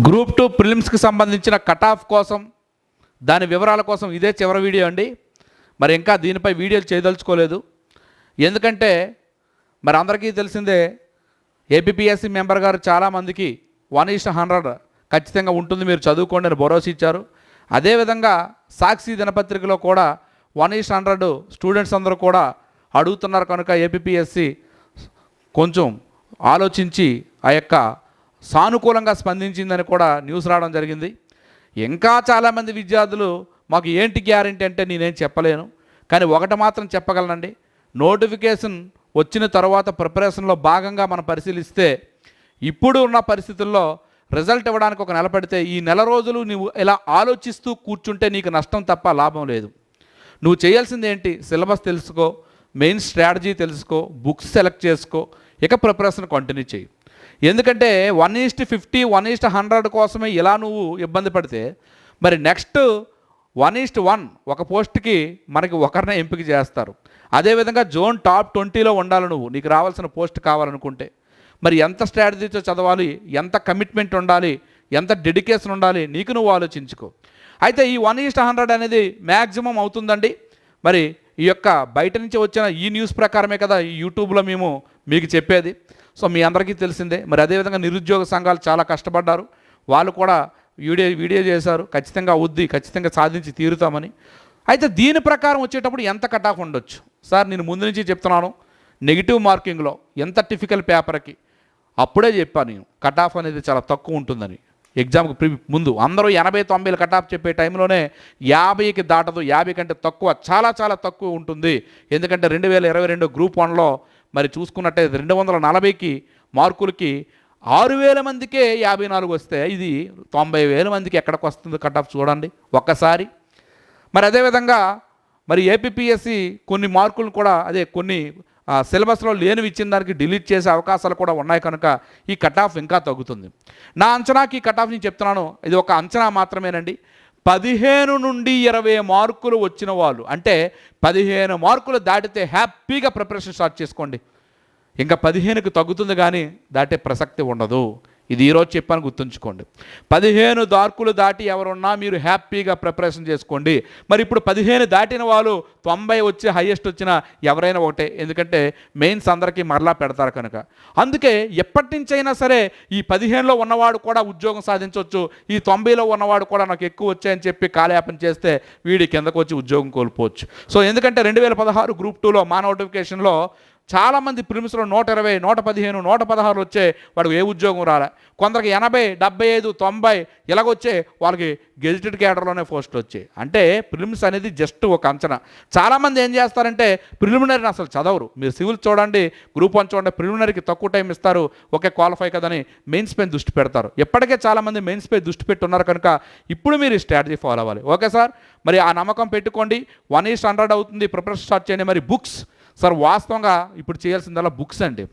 Group two ప్రిలిమ్స్కి సంబంధించిన cut off కోసం దాని వివరాల కోసం ఇదే చివరి వీడియో అండి. మరి ఇంకా దీనిపై వీడియోలు చేయదలుచుకోలేదు. ఎందుకంటే మరి అందరికీ తెలిసిందే ఏపీఎస్సి మెంబర్ గారు చాలామందికి వన్ ఈస్ట్ హండ్రెడ్ ఖచ్చితంగా ఉంటుంది మీరు చదువుకోండి అని భరోసా ఇచ్చారు. అదేవిధంగా సాక్షి దినపత్రికలో కూడా వన్ ఈస్ట్ హండ్రెడ్ స్టూడెంట్స్ అందరూ కూడా అడుగుతున్నారు కనుక ఏపీఎస్సి కొంచెం ఆలోచించి ఆ యొక్క సానుకూలంగా స్పందించిందని కూడా న్యూస్ రావడం జరిగింది. ఇంకా చాలామంది విద్యార్థులు మాకు ఏంటి గ్యారంటీ అంటే నేనేం చెప్పలేను. కానీ ఒకటి మాత్రం చెప్పగలనండి. నోటిఫికేషన్ వచ్చిన తర్వాత ప్రిపరేషన్లో భాగంగా మనం పరిశీలిస్తే ఇప్పుడు ఉన్న పరిస్థితుల్లో రిజల్ట్ ఇవ్వడానికి ఒక నెల పడితే ఈ నెల రోజులు నువ్వు ఇలా ఆలోచిస్తూ కూర్చుంటే నీకు నష్టం తప్ప లాభం లేదు. నువ్వు చేయాల్సింది ఏంటి? సిలబస్ తెలుసుకో మెయిన్ స్ట్రాటజీ తెలుసుకో బుక్స్ సెలెక్ట్ చేసుకో ఇక ప్రిపరేషన్ కంటిన్యూ చేయి. ఎందుకంటే one is to fifty one is to hundred కోసమే ఇలా నువ్వు ఇబ్బంది పడితే మరి నెక్స్ట్ వన్ ఈస్ట్ వన్ ఒక పోస్ట్కి మనకి ఒకరినే ఎంపిక చేస్తారు. అదేవిధంగా జోన్ టాప్ ట్వంటీలో ఉండాలి నువ్వు నీకు రావాల్సిన పోస్ట్ కావాలనుకుంటే. మరి ఎంత స్ట్రాటజీతో చదవాలి ఎంత కమిట్మెంట్ ఉండాలి ఎంత డెడికేషన్ ఉండాలి నీకు నువ్వు ఆలోచించుకో. అయితే ఈ వన్ ఈస్ట్ హండ్రెడ్ అనేది మ్యాక్సిమం అవుతుందండి. మరి ఈ యొక్క బయట నుంచి వచ్చిన ఈ న్యూస్ ప్రకారమే కదా ఈ యూట్యూబ్లో మేము మీకు చెప్పేది. సో మీ అందరికీ తెలిసిందే. మరి అదేవిధంగా నిరుద్యోగ సంఘాలు చాలా కష్టపడ్డారు. వాళ్ళు కూడా వీడియో వీడియో చేశారు. ఖచ్చితంగా వద్ది ఖచ్చితంగా సాధించి తీరుతామని. అయితే దీని ప్రకారం వచ్చేటప్పుడు ఎంత కటాఫ్ ఉండొచ్చు? సార్ నేను ముందు నుంచి చెప్తున్నాను. నెగిటివ్ మార్కింగ్లో ఎంత టిఫికల్ పేపర్కి అప్పుడే చెప్పాను నేను కటాఫ్ అనేది చాలా తక్కువ ఉంటుందని. ఎగ్జామ్కి ప్రి ముందు అందరూ ఎనభై తొంభైలు కటాఫ్ చెప్పే టైంలోనే యాభైకి దాటదు యాభై కంటే తక్కువ చాలా చాలా తక్కువ ఉంటుంది. ఎందుకంటే రెండు వేల ఇరవై రెండు గ్రూప్ వన్లో మరి చూసుకున్నట్టే రెండు వందల నలభైకి మార్కులకి ఆరు వేల మందికే యాభై నాలుగు వస్తే ఇది తొంభై వేల మందికి ఎక్కడికి వస్తుంది కట్ ఆఫ్ చూడండి ఒక్కసారి. మరి అదేవిధంగా మరి ఏపీఎస్సి కొన్ని మార్కులు కూడా అదే కొన్ని సిలబస్లో లేనివి ఇచ్చిన దానికి డిలీట్ చేసే అవకాశాలు కూడా ఉన్నాయి కనుక ఈ కట్ ఆఫ్ ఇంకా తగ్గుతుంది. నా అంచనాకి ఈ కట్ ఆఫ్ నేను చెప్తున్నాను. ఇది ఒక అంచనా మాత్రమేనండి. పదిహేను నుండి ఇరవై మార్కులు వచ్చిన వాళ్ళు. అంటే పదిహేను మార్కులు దాటితే హ్యాపీగా ప్రిపరేషన్ స్టార్ట్ చేసుకోండి. ఇంకా పదిహేనుకి తగ్గుతుంది కానీ దాటే ప్రసక్తి ఉండదు. ఇది ఈరోజు చెప్పాను గుర్తుంచుకోండి. పదిహేను దార్కులు దాటి ఎవరున్నా మీరు హ్యాపీగా ప్రిపరేషన్ చేసుకోండి. మరి ఇప్పుడు పదిహేను దాటిన వాళ్ళు తొంభై వచ్చి హయ్యెస్ట్ వచ్చిన ఎవరైనా ఒకటే. ఎందుకంటే మెయిన్స్ అందరికీ మరలా పెడతారు కనుక. అందుకే ఎప్పటి నుంచైనా సరే ఈ పదిహేనులో ఉన్నవాడు కూడా ఉద్యోగం సాధించవచ్చు. ఈ తొంభైలో ఉన్నవాడు కూడా నాకు ఎక్కువ వచ్చాయని చెప్పి కాలయాపన చేస్తే వీడి కిందకు వచ్చి ఉద్యోగం కోల్పోవచ్చు. సో ఎందుకంటే రెండు వేల పదహారు గ్రూప్ టూలో మా నోటిఫికేషన్లో చాలామంది ప్రిమ్స్లో నూట ఇరవై నూట పదిహేను నూట పదహారు వచ్చే వాడికి ఏ ఉద్యోగం రాలే. కొందరికి ఎనభై డెబ్బై ఐదు తొంభై ఇలాగొచ్చే వాళ్ళకి గెజిటెడ్ క్యాడర్లోనే పోస్టులు వచ్చాయి. అంటే ప్రిలిమ్స్ అనేది జస్ట్ ఒక అంచనా. చాలామంది ఏం చేస్తారంటే ప్రిలిమినరీని అసలు చదవరు. మీరు సివిల్ చూడండి గ్రూప్ వన్ చూడండి ప్రిలిమినరీకి తక్కువ టైం ఇస్తారు ఒకే క్వాలిఫై కదని మెయిన్స్ పైన దృష్టి పెడతారు. ఎప్పటికే చాలామంది మెయిన్స్ పై దృష్టి పెట్టి ఉన్నారు కనుక ఇప్పుడు మీరు ఈ స్ట్రాటజీ ఫాలో అవ్వాలి. Okay sir? మరి ఆ నమ్మకం పెట్టుకోండి. వన్ ఈస్ట్ హండ్రెడ్ అవుతుంది ప్రిపరేషన్ స్టార్ట్ చేయండి. మరి బుక్స్ సార్ వాస్తవంగా ఇప్పుడు చేయాల్సిందల్లా బుక్స్ అండి.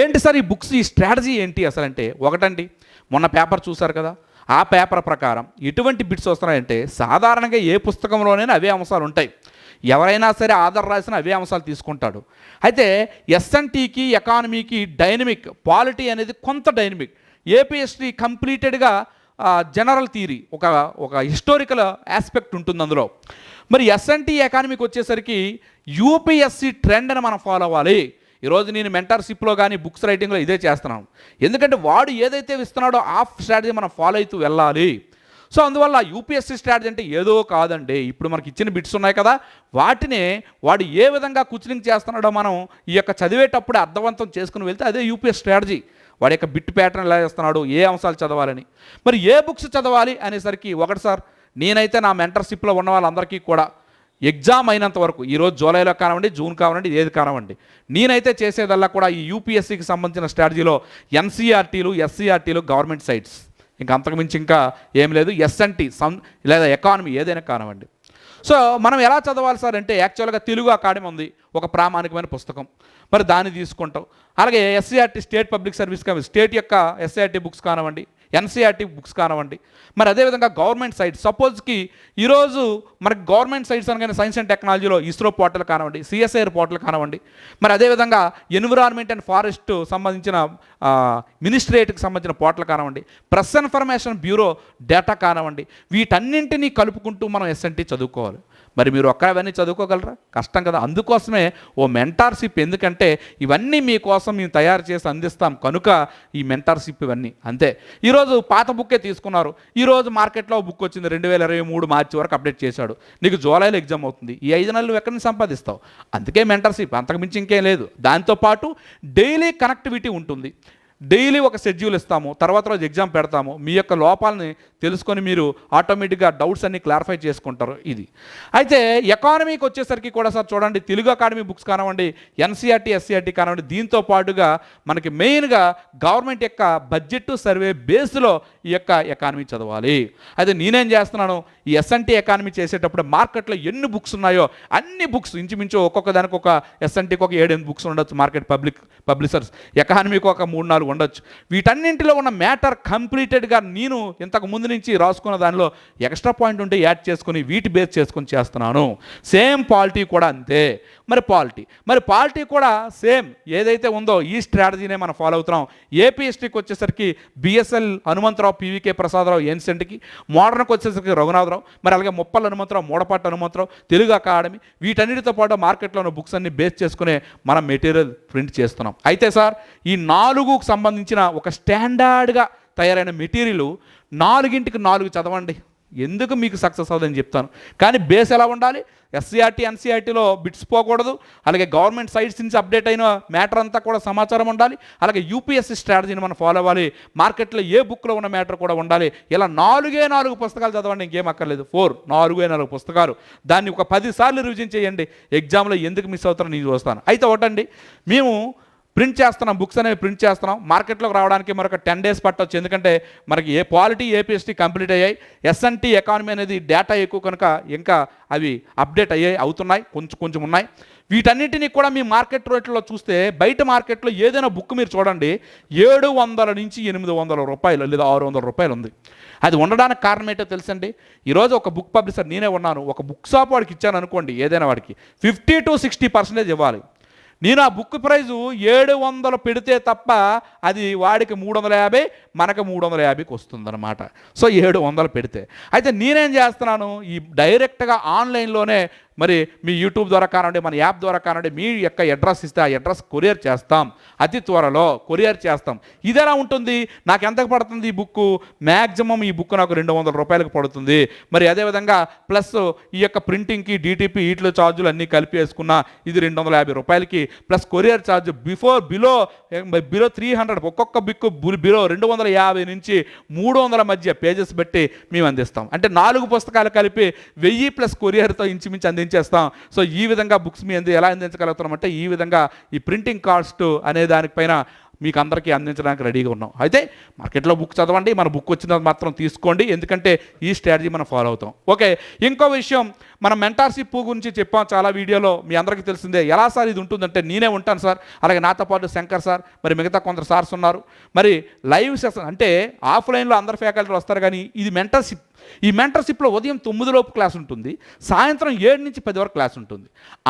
ఏంటి సార్ ఈ బుక్స్ ఈ స్ట్రాటజీ ఏంటి అసలు అంటే ఒకటండి మొన్న పేపర్ చూసారు కదా ఆ పేపర్ ప్రకారం ఎటువంటి బిట్స్ వస్తున్నాయంటే సాధారణంగా ఏ పుస్తకంలోనైనా అవే అంశాలు ఉంటాయి. ఎవరైనా సరే ఆధార్ రాసిన అవే అంశాలు తీసుకుంటాడు. అయితే ఎస్ఎన్టీకి ఎకానమీకి డైనమిక్ పాలిటీ అనేది కొంత డైనమిక్. ఏపీఎస్టీ కంప్లీటెడ్గా జనరల్ థీరీ ఒక ఒక హిస్టారికల్ ఆస్పెక్ట్ ఉంటుంది అందులో. మరి ఎస్ఎన్టీ ఎకానమీకి వచ్చేసరికి యూపీఎస్సి ట్రెండ్ అని మనం ఫాలో అవ్వాలి. ఈరోజు నేను మెంటర్షిప్లో కానీ బుక్స్ రైటింగ్లో ఇదే చేస్తున్నాను. ఎందుకంటే వాడు ఏదైతే ఇస్తున్నాడో ఆ స్ట్రాటజీ మనం ఫాలో అవుతూ వెళ్ళాలి. సో అందువల్ల యూపీఎస్సీ స్ట్రాటజీ అంటే ఏదో కాదండి. ఇప్పుడు మనకి ఇచ్చిన బిట్స్ ఉన్నాయి కదా వాటినే వాడు ఏ విధంగా కుచిలింగ్ చేస్తున్నాడో మనం ఈ యొక్క చదివేటప్పుడు అర్థవంతం చేసుకుని వెళ్తే అదే యూపీఎస్ స్ట్రాటజీ వాడి యొక్క బిట్ ప్యాటర్న్ ఎలా చేస్తున్నాడు ఏ అంశాలు చదవాలని. మరి ఏ బుక్స్ చదవాలి అనేసరికి ఒకటి సార్ నేనైతే నా మెంటర్షిప్లో ఉన్న వాళ్ళందరికీ కూడా ఎగ్జామ్ అయినంత వరకు ఈరోజు జూలైలో కానివ్వండి జూన్ కానివ్వండి ఏది కానివ్వండి నేనైతే చేసేదల్లా కూడా ఈ యూపీఎస్సీకి సంబంధించిన స్ట్రాటజీలో ఎన్సీఆర్టీలు ఎస్సీఆర్టీలు గవర్నమెంట్ సైట్స్ ఇంకా అంతకుమించి ఇంకా ఏం లేదు. ఎస్ఎన్టీ సం లేదా ఎకానమీ ఏదైనా కానివ్వండి. సో మనం ఎలా చదవాలి సార్ అంటే యాక్చువల్గా తెలుగు అకాడమీ ఉంది ఒక ప్రామాణికమైన పుస్తకం. మరి దాన్ని తీసుకుంటాం. అలాగే SCERT state public service commission state యొక్క ఎస్సీఆర్టీ బుక్స్ కానివ్వండి ఎన్సీఆర్టీ బుక్స్ కానివ్వండి. మరి అదేవిధంగా గవర్నమెంట్ సైట్ సపోజ్కి ఈరోజు మనకి గవర్నమెంట్ సైట్స్ అనగానే సైన్స్ అండ్ టెక్నాలజీలో ఇస్రో పోర్టల్ కానివ్వండి సిఎస్ఐఆర్ పోర్టల్ కానివ్వండి. మరి అదేవిధంగా ఎన్విరాన్మెంట్ అండ్ ఫారెస్ట్ సంబంధించిన మినిస్ట్రేట్కి సంబంధించిన పోర్టల్ కానివ్వండి ప్రెస్ ఇన్ఫర్మేషన్ బ్యూరో డేటా కానివ్వండి వీటన్నింటినీ కలుపుకుంటూ మనం ఎస్ఎన్టీ చదువుకోవాలి. మరి మీరు ఒక్క అవన్నీ చదువుకోగలరా? కష్టం కదా. అందుకోసమే ఓ మెంటార్షిప్ ఎందుకంటే ఇవన్నీ మీకోసం మేము తయారు చేసి అందిస్తాం. కనుక ఈ మెంటార్షిప్ ఇవన్నీ. అంతే. ఈరోజు పాత బుక్కే తీసుకున్నారు. ఈరోజు మార్కెట్లో బుక్ వచ్చింది. రెండు వేల ఇరవై మూడు మార్చి వరకు అప్డేట్ చేశాడు. నీకు జూలైలో ఎగ్జామ్ అవుతుంది. ఈ ఐదు నెలలు ఎక్కడి నుంచి సంపాదిస్తావు? అందుకే మెంటర్షిప్. అంతకుమించి ఇంకేం లేదు. దాంతోపాటు డైలీ కనెక్టివిటీ ఉంటుంది. డైలీ ఒక షెడ్యూల్ ఇస్తాము తర్వాత రోజు ఎగ్జామ్ పెడతాము. మీ యొక్క లోపాలని తెలుసుకొని మీరు ఆటోమేటిక్గా డౌట్స్ అన్ని క్లారిఫై చేసుకుంటారు ఇది. అయితే ఎకానమీకి వచ్చేసరికి కూడా సార్ చూడండి తెలుగు అకాడమీ బుక్స్ కానివ్వండి ఎన్సీఆర్టీ ఎస్సీఆర్టీ కానివ్వండి దీంతో పాటుగా మనకి మెయిన్గా గవర్నమెంట్ యొక్క బడ్జెట్ సర్వే బేస్లో ఈ యొక్క ఎకానమీ చదవాలి. అయితే నేనేం చేస్తున్నాను ఈ ఎస్ఎన్టీ ఎకానమీ చేసేటప్పుడు మార్కెట్లో ఎన్ని బుక్స్ ఉన్నాయో అన్ని బుక్స్ ఇంచుమించు ఒక్కొక్క దానికి ఒక ఎస్ఎన్టీకి ఒక ఏడెనిమిది బుక్స్ ఉండొచ్చు మార్కెట్ పబ్లిక్ పబ్లిషర్స్. ఎకానమీకి ఒక మూడు నాలుగు ఉండొచ్చు. వీటన్నింటిలో ఉన్న మ్యాటర్ కంప్లీటెడ్గా నేను ఇంతకు ముందు నుంచి రాసుకున్న దానిలో ఎక్స్ట్రా పాయింట్ ఉంటే యాడ్ చేసుకొని వీటి బేస్ చేసుకొని చేస్తున్నాను. సేమ్ పాలిటీ కూడా అంతే. మరి పాలిటీ. మరి పాలిటీ కూడా సేమ్ ఏదైతే ఉందో ఈ స్ట్రాటజీనే మనం ఫాలో అవుతున్నాం. ఏపీ హిస్టరీకి వచ్చేసరికి బిఎస్ఎల్ హనుమంతరావు పీవీకే ప్రసాదరావు ఎన్సెంట్కి మోడర్న్కి వచ్చేసరికి రఘునాథరావు మరి అలాగే ముప్పల్ హనుమంతరావు మూడపాటి హనుమంతరావు తెలుగు అకాడమీ వీటన్నిటితో పాటు మార్కెట్లో ఉన్న బుక్స్ అన్ని బేస్ చేసుకునే మనం మెటీరియల్ ప్రింట్ చేస్తున్నాం. అయితే సార్ ఈ నాలుగుకు సంబంధించిన ఒక స్టాండర్డ్గా తయారైన మెటీరియల్ నాలుగింటికి నాలుగు చదవండి. ఎందుకు మీకు సక్సెస్ అవుతుందని చెప్తాను? కానీ బేస్ ఎలా ఉండాలి? ఎస్సీఆర్టీ ఎన్సీఆర్టీలో బిట్స్ పోకూడదు. అలాగే గవర్నమెంట్ సైట్స్ నుంచి అప్డేట్ అయిన మ్యాటర్ అంతా కూడా సమాచారం ఉండాలి. అలాగే యూపీఎస్సీ స్ట్రాటజీని మనం ఫాలో అవ్వాలి. మార్కెట్లో ఏ బుక్లో ఉన్న మ్యాటర్ కూడా ఉండాలి. ఇలా నాలుగే నాలుగు పుస్తకాలు చదవండి ఇంకేం అక్కర్లేదు. ఫోర్ నాలుగే నాలుగు పుస్తకాలు. దాన్ని ఒక పది సార్లు రివిజన్ చేయండి. ఎగ్జామ్లో ఎందుకు మిస్ అవుతారో నేను చూస్తాను. అయితే ఒకటండి మేము ప్రింట్ చేస్తున్నాం బుక్స్ అనేవి ప్రింట్ చేస్తున్నాం. మార్కెట్లోకి రావడానికి మరొక టెన్ డేస్ పట్టవచ్చు ఎందుకంటే మనకి ఏ క్వాలిటీ ఏపీఎస్టీ కంప్లీట్ అయ్యాయి. ఎస్ఎన్టీ ఎకానమీ అనేది డేటా ఎక్కువ కనుక ఇంకా అవి అప్డేట్ అయ్యాయి అవుతున్నాయి కొంచెం కొంచెం ఉన్నాయి. వీటన్నిటిని కూడా మీ మార్కెట్ రేట్లో చూస్తే బయట మార్కెట్లో ఏదైనా బుక్ మీరు చూడండి ఏడు వందల నుంచి ఎనిమిది వందల రూపాయలు లేదా ఆరు వందల రూపాయలు ఉంది. అది ఉండడానికి కారణం ఏంటో తెలుసండి? ఈరోజు ఒక బుక్ పబ్లిషర్ నేనే ఉన్నాను ఒక బుక్ షాప్ వాడికి ఇచ్చాను అనుకోండి ఏదైనా వాడికి ఫిఫ్టీ టు సిక్స్టీ పర్సెంటేజ్ ఇవ్వాలి. నేను ఆ బుక్ ప్రైజు ఏడు వందలు పెడితే తప్ప అది వాడికి మూడు వందల యాభై మనకు మూడు వందల యాభైకి వస్తుందన్నమాట. సో ఏడు వందలు పెడితే. అయితే నేనేం చేస్తున్నాను? ఈ డైరెక్ట్గా ఆన్లైన్లోనే మరి మీ యూట్యూబ్ ద్వారా కానివ్వండి మన యాప్ ద్వారా కానివ్వండి మీ యొక్క అడ్రస్ ఇస్తే ఆ అడ్రస్ కొరియర్ చేస్తాం. అతి త్వరలో కొరియర్ చేస్తాం. ఇది ఎలా ఉంటుంది? నాకు ఎంతకు పడుతుంది ఈ బుక్ మ్యాక్సిమం ఈ బుక్ నాకు రెండు వందల రూపాయలకు పడుతుంది. మరి అదేవిధంగా ప్లస్ ఈ యొక్క ప్రింటింగ్కి డిటిపి వీటిలో ఛార్జులు అన్నీ కలిపి వేసుకున్న ఇది రెండు వందల యాభై రూపాయలకి plus courier charge before below below three hundred ఒక్కొక్క బిక్ బిలో రెండు వందల యాభై నుంచి మూడు వందల మధ్య పేజెస్ పెట్టి మేము అందిస్తాం. అంటే నాలుగు పుస్తకాలు కలిపి వెయ్యి ప్లస్ కొరియర్తో ఇంచుమించు అందించేస్తాం సో ఈ విధంగా బుక్స్ మీ అంది ఎలా అందించగలుగుతున్నాం అంటే ఈ విధంగా ఈ ప్రింటింగ్ కాస్ట్ అనే దానిపైన మీకు అందరికీ అందించడానికి రెడీగా ఉన్నాం. అయితే మార్కెట్లో బుక్ చదవండి మన బుక్ వచ్చినది మాత్రం తీసుకోండి. ఎందుకంటే ఈ స్ట్రాటజీ మనం ఫాలో అవుతాం. ఓకే ఇంకో విషయం మనం మెంటార్షిప్ గురించి చెప్పాం చాలా వీడియోలో మీ అందరికీ తెలిసిందే. ఎలా సార్ ఇది ఉంటుందంటే నేనే ఉంటాను సార్. అలాగే నాతో పాటు శంకర్ సార్ మరి మిగతా కొందరు సార్స్ ఉన్నారు. మరి లైవ్ సెషన్ అంటే ఆఫ్లైన్లో అందరు ఫ్యాకల్టీ వస్తారు కానీ ఇది మెంటర్షిప్. ఈ మెంటర్షిప్లో ఉదయం తొమ్మిదిలోపు క్లాస్ ఉంటుంది సాయంత్రం ఏడు నుంచి పది వరకు క్లాస్ ఉంటుంది.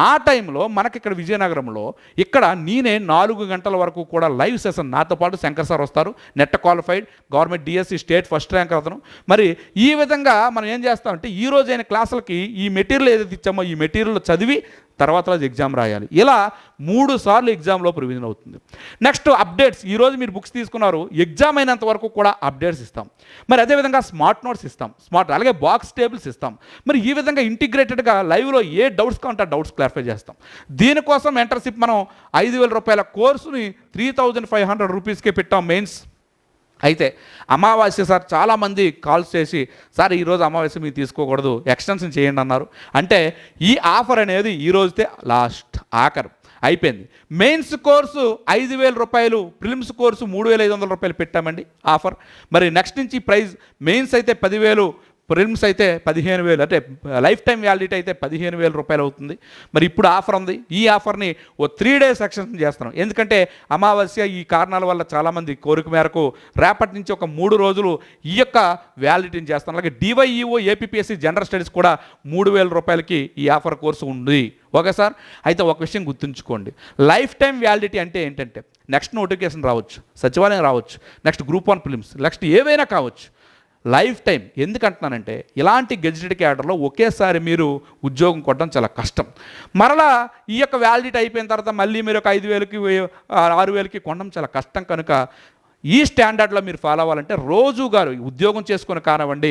ఆ టైంలో మనకి ఇక్కడ విజయనగరంలో ఇక్కడ నేనే నాలుగు గంటల వరకు కూడా లైవ్ సెషన్ నాతో పాటు శంకర్ సార్ వస్తారు NET qualified government DSC state first rank అతను. మరి ఈ విధంగా మనం ఏం చేస్తామంటే ఈ రోజు అయిన క్లాసులకి ఈ మెటీరియల్ ఏదైతే ఇచ్చామో ఈ మెటీరియల్ చదివి తర్వాత రోజు ఎగ్జామ్ రాయాలి. ఇలా మూడు సార్లు ఎగ్జామ్లో ప్రొవిజన్ అవుతుంది. Next updates. ఈరోజు మీరు బుక్స్ తీసుకున్నారు. ఎగ్జామ్ అయినంత వరకు కూడా అప్డేట్స్ ఇస్తాం. మరి అదేవిధంగా స్మార్ట్ నోట్స్ ఇస్తాం. స్మార్ట్ అలాగే బాక్స్ టేబుల్స్ ఇస్తాం. మరి ఈ విధంగా ఇంటిగ్రేటెడ్గా లైవ్లో ఏ డౌట్స్ కావాలంటే డౌట్స్ క్లారిఫై చేస్తాం. దీనికోసం ఎంటర్షిప్ మనం ఐదు వేల రూపాయల కోర్సుని త్రీ థౌజండ్ ఫైవ్ హండ్రెడ్ రూపీస్కే పెట్టాం మెయిన్స్. అయితే అమావాస్య సార్ చాలామంది కాల్స్ చేసి సార్ ఈరోజు అమావాస్య మీరు తీసుకోకూడదు ఎక్స్టెన్షన్ చేయండి అన్నారు. అంటే ఈ ఆఫర్ అనేది ఈ రోజుతే లాస్ట్ ఆఖరు అయిపోయింది. మెయిన్స్ కోర్సు ఐదు వేల రూపాయలు ప్రిలిమ్స్ కోర్సు మూడు వేల ఐదు వందల రూపాయలు పెట్టామండి ఆఫర్. మరి నెక్స్ట్ నుంచి ప్రైజ్ మెయిన్స్ అయితే పదివేలు ప్రిమ్స్ అయితే పదిహేను వేలు అంటే లైఫ్ టైం వ్యాలిడిటీ అయితే పదిహేను వేల రూపాయలు అవుతుంది. మరి ఇప్పుడు ఆఫర్ ఉంది. ఈ ఆఫర్ని ఓ త్రీ డేస్ ఎక్స్టెన్షన్ చేస్తున్నాం. ఎందుకంటే అమావాస్య ఈ కారణాల వల్ల చాలామంది కోరిక మేరకు రేపటి నుంచి ఒక మూడు రోజులు ఈ యొక్క వ్యాలిడిటీని చేస్తాం అలాగే డివైఈఓ ఏపీఎస్సి జనరల్ స్టడీస్ కూడా మూడు వేల రూపాయలకి ఈ ఆఫర్ కోర్సు ఉంది. Okay sir? అయితే ఒక విషయం గుర్తుంచుకోండి. లైఫ్ టైం వ్యాలిడిటీ అంటే ఏంటంటే నెక్స్ట్ నోటిఫికేషన్ రావచ్చు సచివాలయం రావచ్చు next group one films next ఏవైనా కావచ్చు. Lifetime. ఎందుకంటున్నానంటే ఇలాంటి గెజిటెడ్ క్యాడర్లో ఒకేసారి మీరు ఉద్యోగం కొట్టడం చాలా కష్టం. మరలా ఈ యొక్క వ్యాలిడిటీ అయిపోయిన తర్వాత మళ్ళీ మీరు ఒక ఐదు వేలకి ఆరు వేలకి కొనడం చాలా కష్టం. కనుక ఈ స్టాండర్డ్లో మీరు ఫాలో అవ్వాలంటే రోజు గారు ఉద్యోగం చేసుకుని కానివ్వండి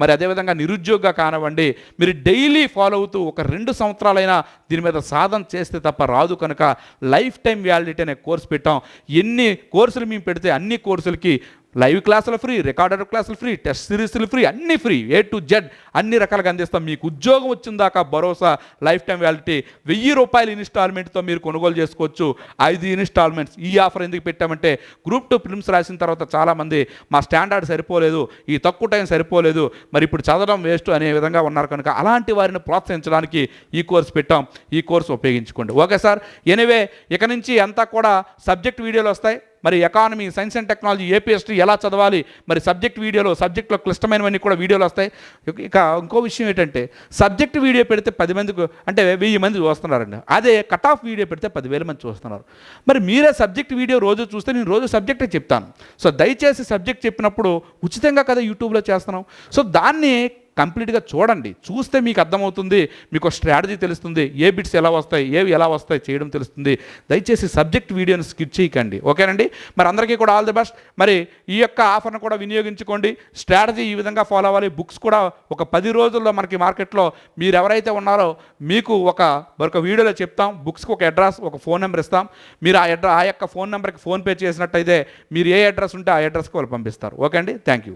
మరి అదేవిధంగా నిరుద్యోగంగా కానివ్వండి మీరు డైలీ ఫాలో అవుతూ ఒక రెండు సంవత్సరాలైనా దీని మీద సాధన చేస్తే తప్ప రాదు. కనుక లైఫ్ టైం వ్యాలిడిటీ అనే కోర్స్ పెట్టాం. ఎన్ని కోర్సులు మేము పెడితే అన్ని కోర్సులకి లైవ్ క్లాసులు ఫ్రీ రికార్డెడ్ క్లాసులు ఫ్రీ టెస్ట్ సిరీస్లు ఫ్రీ అన్నీ ఫ్రీ ఏ టు జెడ్ అన్ని రకాలుగా అందిస్తాం. మీకు ఉద్యోగం వచ్చిన దాకా భరోసా లైఫ్ టైం వ్యాలిటీ వెయ్యి రూపాయల ఇన్స్టాల్మెంట్తో మీరు కొనుగోలు చేసుకోవచ్చు. ఐదు ఇన్స్టాల్మెంట్స్ ఈ ఆఫర్ ఎందుకు పెట్టామంటే గ్రూప్ టూ ఫిల్మ్స్ రాసిన తర్వాత చాలామంది మా స్టాండర్డ్ సరిపోలేదు ఈ తక్కువ టైం సరిపోలేదు మరి ఇప్పుడు చదవడం వేస్ట్ అనే విధంగా ఉన్నారు కనుక అలాంటి వారిని ప్రోత్సహించడానికి ఈ కోర్స్ పెట్టాం. ఈ కోర్స్ ఉపయోగించుకోండి. Okay sir? ఎనివే ఇక నుంచి అంతా కూడా సబ్జెక్ట్ వీడియోలు వస్తాయి. మరి economy science and technology APST ఎలా చదవాలి? మరి సబ్జెక్ట్ వీడియోలో సబ్జెక్ట్లో క్లిష్టమైనవన్నీ కూడా వీడియోలు వస్తాయి. ఇక- ఇక ఇంకో విషయం ఏంటంటే సబ్జెక్ట్ వీడియో పెడితే పది మందికి అంటే వెయ్యి మంది చూస్తున్నారండి. అదే కట్ ఆఫ్ వీడియో పెడితే పదివేల మంది చూస్తున్నారు. మరి మీరే సబ్జెక్ట్ వీడియో రోజు చూస్తే నేను రోజు సబ్జెక్టే చెప్తాను. సో దయచేసి సబ్జెక్ట్ చెప్పినప్పుడు ఉచితంగా కదా యూట్యూబ్లో చేస్తున్నాం సో దాన్ని కంప్లీట్గా చూడండి. చూస్తే మీకు అర్థమవుతుంది మీకు స్ట్రాటజీ తెలుస్తుంది ఏ బిట్స్ ఎలా వస్తాయి ఏవి ఎలా వస్తాయి చేయడం తెలుస్తుంది. దయచేసి సబ్జెక్ట్ వీడియోని స్కిప్ చేయకండి. ఓకేనండి? మరి అందరికీ కూడా ఆల్ ది బెస్ట్. మరి ఈ యొక్క ఆఫర్ను కూడా వినియోగించుకోండి. స్ట్రాటజీ ఈ విధంగా ఫాలో అవ్వాలి. బుక్స్ కూడా ఒక పది రోజుల్లో మనకి మార్కెట్లో మీరు ఎవరైతే ఉన్నారో మీకు ఒక మరొక వీడియోలో చెప్తాం. బుక్స్కి ఒక అడ్రస్ ఒక ఫోన్ నెంబర్ ఇస్తాం. మీరు ఆ అడ్రస్ ఆ యొక్క ఫోన్ నెంబర్కి ఫోన్పే చేసినట్టయితే మీరు ఏ అడ్రస్ ఉంటే ఆ అడ్రస్కి వాళ్ళు పంపిస్తారు. ఓకే అండి థ్యాంక్ యూ